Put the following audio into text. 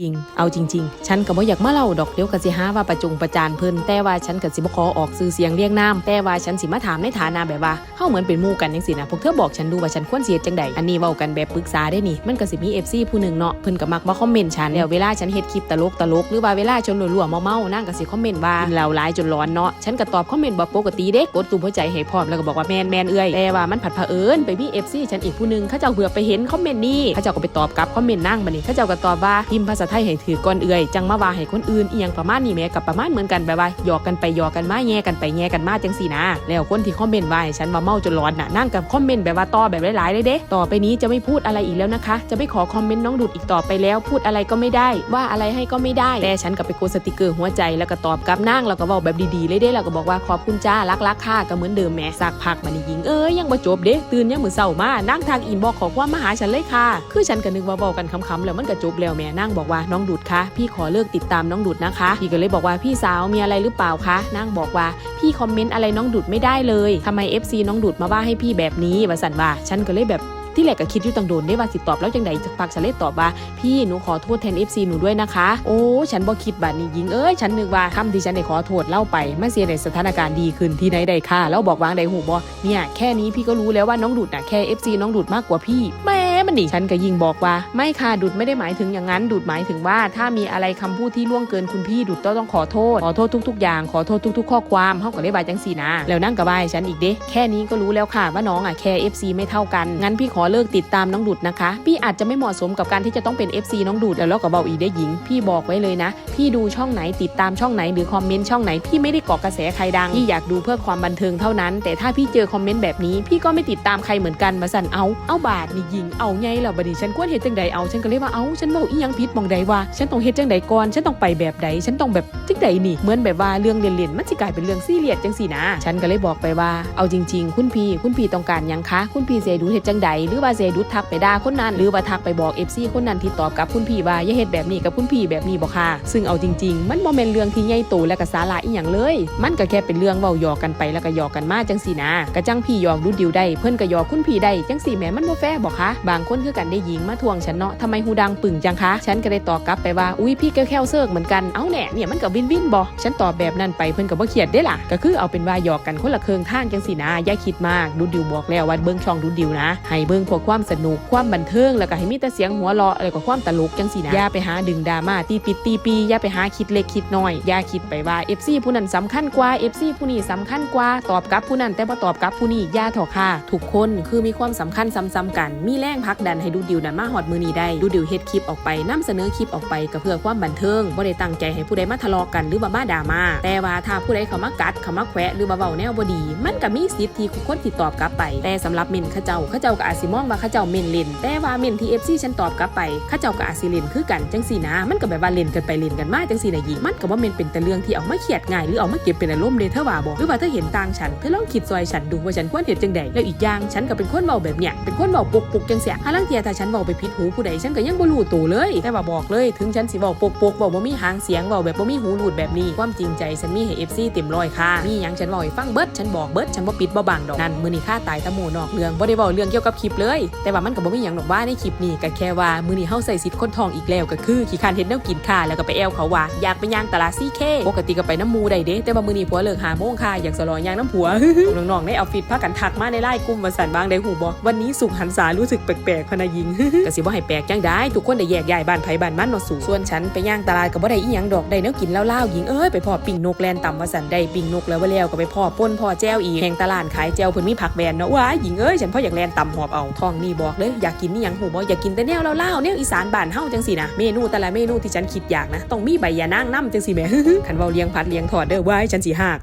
จริง เอาจริง ๆ ฉันก็บ่อยากมาเล่าดอกเดี๋ยวก็สิหาว่าประจงประจานเพิ่นแต่ว่าฉันก็สิบ่ขอออกสื่อเสียงเรียกน้ำแต่ว่าฉันสิมาถามในฐานะแบบว่าเฮาเหมือนเป็นหมู่กันจังซี่นะพวกเธอบอกฉันดูว่าฉันควรสิเฮ็ดจังใดอันนี้เว้ากันแบบปรึกษาได้นี่มันก็สิมี FC ผู้หนึงเนาะเพิ่นก็มักมาคอมเมนต์ฉันแล้วเวลาฉันเฮ็ดคลิปตลกตลกหรือว่าเวลาชนรัวๆเมาๆนางก็สิคอมเมนต์ว่าเหล้าหลายจนร้อนเนาะฉันก็ตอบคอมเมนต์บ่ปกติเด้กดตุ่มหัวใจให้พร้อมแล้วก็บอกว่าแม่นแม่นเอ้ยแต่ว่ามันผัดเผอิญไปมี FC ฉันอีกผู้นึงเขาเจ้าเบื่อไปเห็นคอมเมนต์นี้เขาเจ้าก็ไปตอบกลับคอมเมนต์นางบัดนี้เขาเจ้าก็ตอบว่าพิมพ์ภาษาไทยให้ถือก่อนเอ้ยจังมาว่าให้คนอื่นเอียงประมาณนี้แม่กับประมาณเหมือนกันแบบว่าหยอกกันไปหยอกกันมาแย่กันไปแย่กันมาจังซี่นะแล้วคนที่คอมเมนต์ว่าให้ฉันว่าเมาจนร้อนน่ะนั่งกับคอมเมนต์แบบว่าต่อแบบหลายๆเลยเด้ต่อไปนี้จะไม่พูดอะไรอีกแล้วนะคะ จะไม่ขอคอมเมนต์น้องดุดอีกต่อไปแล้ว พูดอะไรก็ไม่ได้ ว่าอะไรให้ก็ไม่ได้แต่ฉันก็ไปโกสติกเกอร์หัวใจแล้วก็ตอบกลับนั่งแล้วก็เว้าแบบดีๆเลยเด้แล้วก็บอกว่าขอบคุณจ้ารักรักๆค่ะก็เหมือนเดิมแม่สักพักมันยิงเอ้ยยังบ่จบเด้ตื่นยังมือเศร้ามานั่งทางอินบอกขอความมาหาฉันเลยค่ะ คือฉันก็นึกว่าบอกกันคำๆแล้วมันก็จบแล้วแม่นั่งบอกว่าน้องดุดคะพี่ขอเลิกติดตามน้องดุดนะคะ พี่ก็เลยบอกว่าพี่สาวมีอะไรหรือเปล่าคะนั่งบอกว่าพี่คอมเมนต์อะไรน้องดุดไม่ได้เลยทำไม FC น้องดุดมาว่าให้พี่แบบนี้ว่าสันว่าฉันก็เลยแบบที่แรกก็คิดอยู่ตังโดนได้ว่าสิตอบแล้วจังใดจักพักฉันเลยตอบว่า พี่หนูขอโทษแทน FC หนูด้วยนะคะ โอ้ฉันบ่คิดบัดนี้ยิงเอ้ยฉันนึกว่าคำที่ฉันได้ขอโทษเล่าไปมันเสียในสถานการณ์ดีขึ้นที่ไหนใดค่ะแล้วบอกวางใดหูบ่เนี่ยแค่นี้พี่ก็รู้แล้วว่าน้องดุดน่ะแค่ FC น้องดุดมากกว่าพี่แม่ มันดิฉันก็ยิงบอกว่า ไม่ค่ะดุดไม่ได้หมายถึงอย่างนั้นดุดหมายถึงว่า ถ้ามีอะไรคำพูดที่ล่วงเกินคุณพี่ดุดต้องขอโทษขอโทษทุก ๆ อย่างขอโทษทุก ๆ ข้อความเฮาก็ได้บายจังสีนะแล้วนั่งกับบายฉันอีกเด้แค่นี้ก็รู้แล้วค่ะว่าน้องอะแค่ FC ไม่เท่ากันงั้นพี่ขอเลิกติดตามน้องดุดนะคะ พี่อาจจะไม่เหมาะสมกับการที่จะต้องเป็น FC น้องดุดแล้วเราก็เบาอีได้หญิง พี่บอกไว้เลยนะ พี่ดูช่องไหนติดตามช่องไหนหรือคอมเมนต์ช่องไหนพี่ไม่ได้เกาะกระแสใครดังพี่อยากดูเพื่อความบันเทิงเท่านั้น แต่ถ้าพี่เจอคอมเมนต์แบบนี้ พี่ก็ไม่ติดตามใครเหมือนกันมาสั่นเอาเอาบาทนี่ยิงเอาไงล่ะบัดนี้ฉันควรเฮ็ดจังใดเอาฉันก็เลยว่าเอาฉันบอกอีหยังผิดหมองใดว่าฉันต้องเฮ็ดจังใดก่อนฉันต้องไปแบบใดฉันต้องแบบจังใดนี่เหมือนแบบว่าเรื่องเล่นๆมันสิกลายเป็นเรื่องซีเรียสจังสี่นะฉันก็เลยบอกไปว่าเอาจริง ๆ คุณพี่คุณพี่ต้องการหยังคะคุณพี่เสดูเฮ็ดจังใดหรือว่าเสดูทักไปด่าคนนั้นหรือว่าทักไปบอก FC คนนั้นที่ตอบกับคุณพี่ว่าอย่าเฮ็ดแบบนี้กับคุณพี่แบบนี้บ่ค่ะซึ่งเอาจริง ๆ มันบ่แม่นเรื่องที่ใหญ่โตและก็สาระอีหยังเลย มันก็แค่เป็นเรื่องเว้าหยอกกันไปแล้วก็หยอกกันมาจังสี่นะกระจังพี่หยอกดูดิวได้เพิ่นก็หยอกคุณพี่ได้จังสี่แหมมันบ่แฟร์บ่คะบางคนคือกันได้หญิงมาทวงฉันเนาะทำไมหูดังปึ่งจังคะ ฉันก็ได้ตอบกลับไปว่า อุ้ยพี่แก้วแค่วเซิร์กเหมือนกัน เอาแหน่เนี่ยมันก็วินวินบ่ฉันตอบแบบนั้นไปเพิ่นก็บ่เครียดได้ล่ะ ก็คือเอาเป็นว่าหยอกกันคนละเคืองทางจังสี่นะอย่าคิดมากดูดิวบอกแล้วว่าเบิ่งช่องดูดิวนะ ให้เบิ่งพวกความสนุกความบันเทิงแล้วก็ให้มีแต่เสียงหัวเราะแล้วก็ความตลกจังสี่นะอย่าไปหาดึงดราม่าตีปิดตีปีอย่าไปหาคิดเล็กคิดน้อยอย่าคิดไปว่า FC ผู้นั้นสำคัญกว่า FC ผู้นี้สำคัญกว่าตอบกลับผู้นั้นแต่บ่ตอบกับผู้นี้อย่าถอค่ะทุกคนคือมีความสำคัญซ้ำๆกันมีแรงผลักดันให้ดูดิวนั้นมาฮอดมือนี้ได้ดูดิวเฮ็ดคลิปออกไปนํเสนอคลิปออกไปก็เพื่อความบันเทิงบ่ได้ตั้งใจให้ผู้ใดมาทะเลาะกันหรือว่ามาด่ามาแต่ว่าถ้าผู้ใดเขามากัดเขามาแขวะหรือว่าเว้าแนวบ่ดี มันก็มีสิทธิ์ที่คนที่ตอบกลับไป แต่สำหรับเมนเขาเจ้าเขาเจ้าก็อาจสิมองว่าเขาเจ้าเมนเล่นแต่ว่าเมนที่ FC ฉันตอบกลับไปเขาเจ้าก็อาจสิเล่นคือกันจังซี่นะ มันก็แบบว่าเล่นกันไปเล่นกันมาจังซี่นะหญิงมันก็บ่แม่นเป็นแต่เรื่องที่เอามาเคียดง่ายหรือเอามาเก็บเป็นอารมณ์เด้เธอว่าบ่หรือว่าเธอเห็นต่างฉันเธอลองคิดซอยฉันดูว่าฉันควรเฮ็ดจังใดแล้วอีกอย่างฉันก็เป็นคนเว้าแบบเนี้ยเป็นคนเว้าปกปกจังเสียหาลังเทียถ้าฉันเว้าไปผิดหูผู้ใดฉันก็ยังบ่รู้ตัวเลย แต่ว่าบอกเลยถึงฉันสิเว้าปกปกเว้ามีหางเสียงเว้าแบบบ่มีหูรูดแบบนี้ ความจริงใจฉันมีให้ FC เต็มร้อยค่ะมีหยังฉันเว้าให้ฟังเบิดฉันบอกเบิดฉันบ่ปิดบ่บังดอกนั่นมือนี้ค่าตายตะโมนอกเรื่องบ่ได้เว้าเรื่องเกี่ยวกับคลิปเลย แต่ว่ามันก็บ่มีหยังดอกว่าในคลิปนี้ก็แค่ว่ามือนี้เฮาใส่สิทธิ์คนทองอีกแล้วก็คือขี้คานเฮ็ดแนวกินค่ะแล้วก็ไปแอวเขาว่าอยากไปย่างตลาดซีเคปกติก็ไปน้ำมูได้เด้แต่ว่ามือนี้ผัวเลิก5โมงค่ะอยากสลอยย่างน้ำผัวน้องๆในออฟฟิศพากันทักมาในไลน์กลุ่มว่าสั่นบางได้หูบ่วันนี้สุขหันษารู้สึกแปลกๆพนายิงก็สิบ่ให้แปลกจังได้ทุกคนได้แยกย้ายบ้านไผบ้านมันเนาะสู่ส่วนฉันไปย่างตลาดก็บ่ได้อีหยังดอกได้แนวกินแล้วๆหญิงเอ้ยไปพ่อปิ่งนกแลนต่ำว่าสั่นได้ปิ่งนกแล้วว่าแล้วก็ไปพ่อป่นพ่อแจ้วอีกแห่งตลาดขายแจ้วเพิ่นมีผักแบนเนาะว้าหญิงเอ้ยฉันพ่ออยากแลนต่ำหอบเอาท้องนี่บอกเลยอยากกินนี่หยังหูบ่อยากกินแต่แนวเล่าๆแนวอีสานบ้านเฮาจังสินะเมนูแต่ละเมนูที่ฉันคิดอยากนะต้องมีใบยานางน้ำจังสิแหม่คันเว้าเลี้ยงพัดเลี้ยงทอดเด้อว้าฉันสิหาก